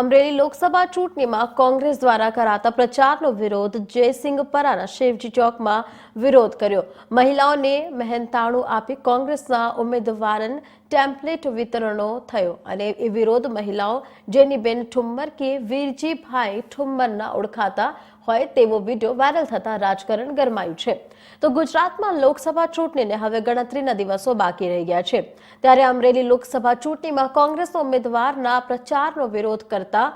અમરેલી લોકસભા ચૂંટણીમાં કોંગ્રેસ દ્વારા કરાતા પ્રચારનો વિરોધ જયસિંહપરાના શિવજી ચોકમાં વિરોધ કર્યો. મહિલાઓને મહેનતાણું આપી કોંગ્રેસના ઉમેદવારન ટેમ્પલેટ વિતરણો થયો અને એ વિરોધ મહિલાઓ જેનીબેન ઠુમ્મર કે વીરજીભાઈ ઠુમ્મરના ઓળખાતા હોય તેવો વીડિયો વાયરલ થતા રાજકારણ ગરમાયું છે. તો ગુજરાતમાં લોકસભા ચૂંટણીને હવે ગણતરીના દિવસો બાકી રહી ગયા છે. ત્યારે અમરેલી લોકસભા ચૂંટણીમાં કોંગ્રેસ ઉમેદવારના પ્રચારનો વિરોધ કરતા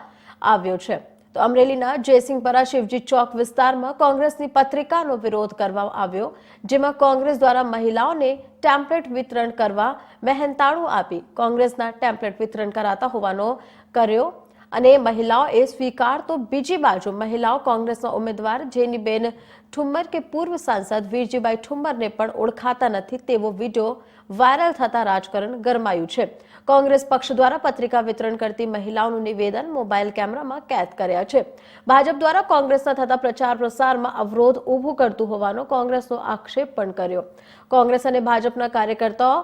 આવ્યો છે. તો અમરેલીના જયસિંહપરા શિવજી ચોક વિસ્તારમાં કોંગ્રેસની પત્રિકાનો વિરોધ કરવામાં આવ્યો, જેમાં કોંગ્રેસ દ્વારા મહિલાઓને ટેમ્પલેટ વિતરણ કરવા મહેનતાણું આપી કોંગ્રેસના ટેમ્પલેટ વિતરણ કરાતા હોવાનો કર્યો. અને મહિલાઓએ સ્વીકાર તો બીજી બાજુ. મહિલાઓ કોંગ્રેસના ઉમેદવાર જેનીબેન ઠુમ્મર કે પૂર્વ સાંસદ વીરજીભાઈ ઠુમ્મરને પણ ઓળખાતા નથી તેવો વીડિયો વાયરલ થતા રાજકારણ ગરમાયું છે. કોંગ્રેસ પક્ષ દ્વારા પત્રિકા વિતરણ કરતી મહિલાઓનું નિવેદન મોબાઈલ કેમેરામાં કેદ કર્યા છે. ભાજપ દ્વારા કોંગ્રેસના થતા પ્રચાર પ્રસારમાં અવરોધ ઊભું કરતું હોવાનો કોંગ્રેસનો આક્ષેપ પણ કર્યો. કોંગ્રેસ અને ભાજપના કાર્યકર્તાઓ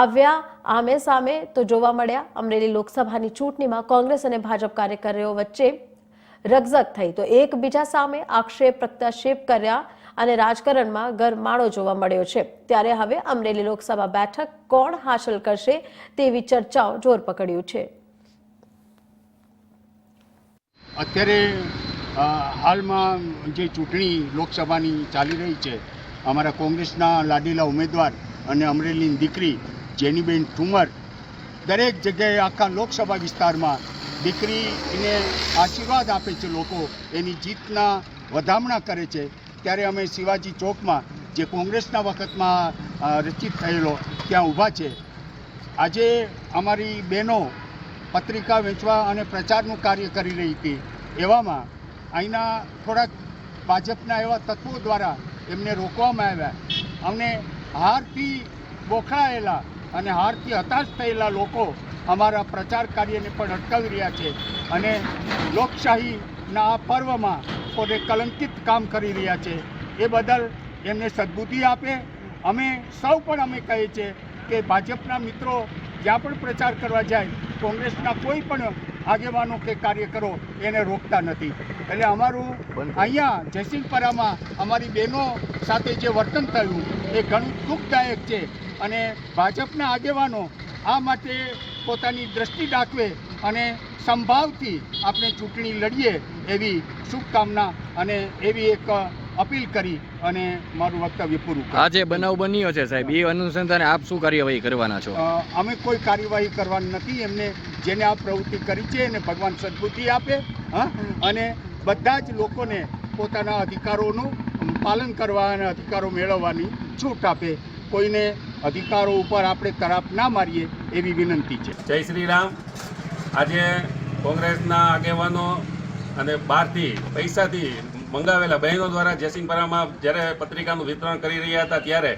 આવ્યા આમે સામે તો જોવા મળ્યા અમરેલી લોકસભાની ચૂંટણીમાં કોંગ્રેસ અને ભાજપ કાર્યકરો વચ્ચે રગઝગ થઈ. તો એકબીજા સામે આક્ષેપ, પ્રત્યાક્ષેપ કર્યા અને રાજકારણમાં ગરમાળો જોવા મળ્યો છે. ત્યારે હવે અમરેલી લોકસભા બેઠક કોણ હાંસલ કરશે તેવી ચર્ચાઓ જોર પકડ્યું છે. અત્યારે હાલમાં જે ચૂંટણી લોકસભાની ચાલી રહી છે, અમારા કોંગ્રેસના લાડીલા ઉમેદવાર અને અમરેલીની દીકરી જેનીબેન ઠુમર દરેક જગ્યાએ આખા લોકસભા વિસ્તારમાં દીકરીને આશીર્વાદ આપે છે લોકો, એની જીતના વધામણા કરે છે. ત્યારે અમે શિવાજી ચોકમાં, જે કોંગ્રેસના વખતમાં રચિત થયેલો, ત્યાં ઊભા છે. આજે અમારી બહેનો પત્રિકા વેચવા અને પ્રચારનું કાર્ય કરી રહી હતી. એવામાં અહીંના થોડાક ભાજપના એવા તત્વો દ્વારા એમને રોકવામાં આવ્યા. અમને હારથી બોખડાયેલા અને હારથી હતાશ થયેલા લોકો અમારા પ્રચાર કાર્યને પણ અટકાવી રહ્યા છે અને લોકશાહીના આ પર્વમાં પોતે કલંકિત કામ કરી રહ્યા છે. એ બદલ એમને સદબુદ્ધિ આપે. અમે સૌ પણ અમે કહીએ છીએ કે ભાજપના મિત્રો જ્યાં પણ પ્રચાર કરવા જાય કોંગ્રેસના કોઈ પણ આગેવાનો કે કાર્યકરો એને રોકતા નથી. એટલે અમારું અહીંયા જયસિંહપરામાં અમારી બહેનો સાથે જે વર્તન થયું એ ઘણું દુઃખદાયક છે. અને ભાજપના આગેવાનો આ માટે પોતાની દ્રષ્ટિ દાખવે અને સંભાવથી આપણે ચૂંટણી લડીએ એવી શુભકામના અને એવી એક અપીલ કરી અને મારું વક્તવ્ય પૂરું આ જે બનાવ બન્યો છે સાહેબ એ અનુસંધાને આપ શું કાર્યવાહી કરવાના છો? અમે કોઈ કાર્યવાહી કરવાની નથી એમને જેને આ પ્રવૃત્તિ કરી છે એને ભગવાન સદબુદ્ધિ આપે હા? અને બધા જ લોકોને પોતાના અધિકારોનું પાલન કરવા અને અધિકારો મેળવવાની છૂટ આપે. કોઈને અધિકારો ઉપર આપણે તરાપ ના મારીએ એવી વિનંતી છે. જય શ્રી રામ આજે કોંગ્રેસના આગેવાનો અને બહારથી પૈસાથી મંગાવેલા બહેનો દ્વારા જયસિંહપરામાં જ્યારે પત્રિકાનું વિતરણ કરી રહ્યા હતા ત્યારે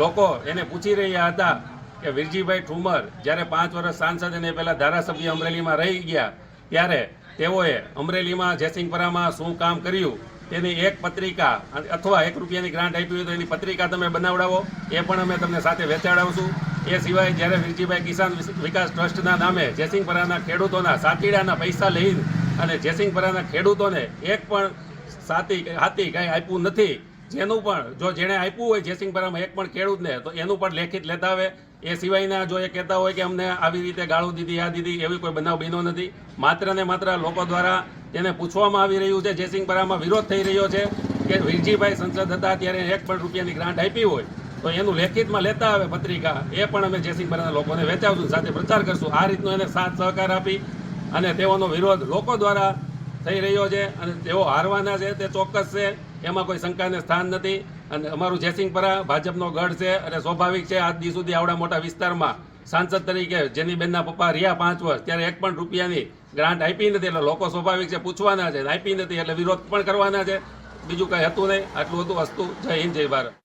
લોકો એને પૂછી રહ્યા હતા કે વિરજીભાઈ ઠુમર જ્યારે પાંચ વર્ષ સાંસદ અને પહેલાં ધારાસભ્ય અમરેલીમાં રહી ગયા, ત્યારે તેઓએ અમરેલીમાં જયસિંહપરામાં શું કામ કર્યું? તેની એક પત્રિકા અથવા એક રૂપિયાની ગ્રાન્ટ આપી હોય તો એની પત્રિકા તમે બનાવડાવો. એ પણ અમે તમને સાથે વેચાડાવશું. એ સિવાય જ્યારે વિરજીભાઈ કિસાન વિકાસ ટ્રસ્ટના નામે જયસિંહપરાના ખેડૂતોના સાતીડાના પૈસા લઈને અને જેસિંગપરાના ખેડૂતોને એક પણ સાતી, હાથી કાંઈ આપ્યું નથી જેનું પણ, જો જેણે આપ્યું હોય જયસિંહપરામાં એક પણ ખેડૂતને તો એનું પણ લેખિત લેતા આવે. એ સિવાયના જો એ કહેતા હોય કે અમને આવી રીતે ગાળું દીધી, આ દીધી, એવી કોઈ બનાવ બન્યો નથી. માત્ર ને માત્ર લોકો દ્વારા તેને પૂછવામાં આવી રહ્યું છે, જયસિંહપરામાં વિરોધ થઈ રહ્યો છે કે વીરજીભાઈ સંસદ હતા, ત્યારે એક પણ રૂપિયાની ગ્રાન્ટ આપી હોય, તો એનું લેખિતમાં લેતા આવે પત્રિકા. એ પણ અમે જયસિંહપરાના લોકોને વેચાવશું, સાથે પ્રચાર કરશું. આ રીતનો એને સાથ સહકાર આપી અને તેઓનો વિરોધ લોકો દ્વારા થઈ રહ્યો છે અને તેઓ હારવાના છે, તે ચોક્કસ છે. એમાં કોઈ શંકાને સ્થાન નથી. અને અમારું જયસિંહપરા ભાજપનો ગઢ છે અને સ્વાભાવિક છે આજ દી સુધી આવડા મોટા વિસ્તારમાં સાંસદ તરીકે જેની બેનના પપ્પા રહ્યા પાંચ વર્ષ, ત્યારે એક પણ રૂપિયાની ગ્રાન્ટ આપી નથી. એટલે લોકો સ્વાભાવિક છે પૂછવાના છે આપી નથી, એટલે વિરોધ પણ કરવાના છે. બીજું કંઈ હતું નહીં. આટલું હતું વસ્તુ. જય હિન્દ, જય ભારત.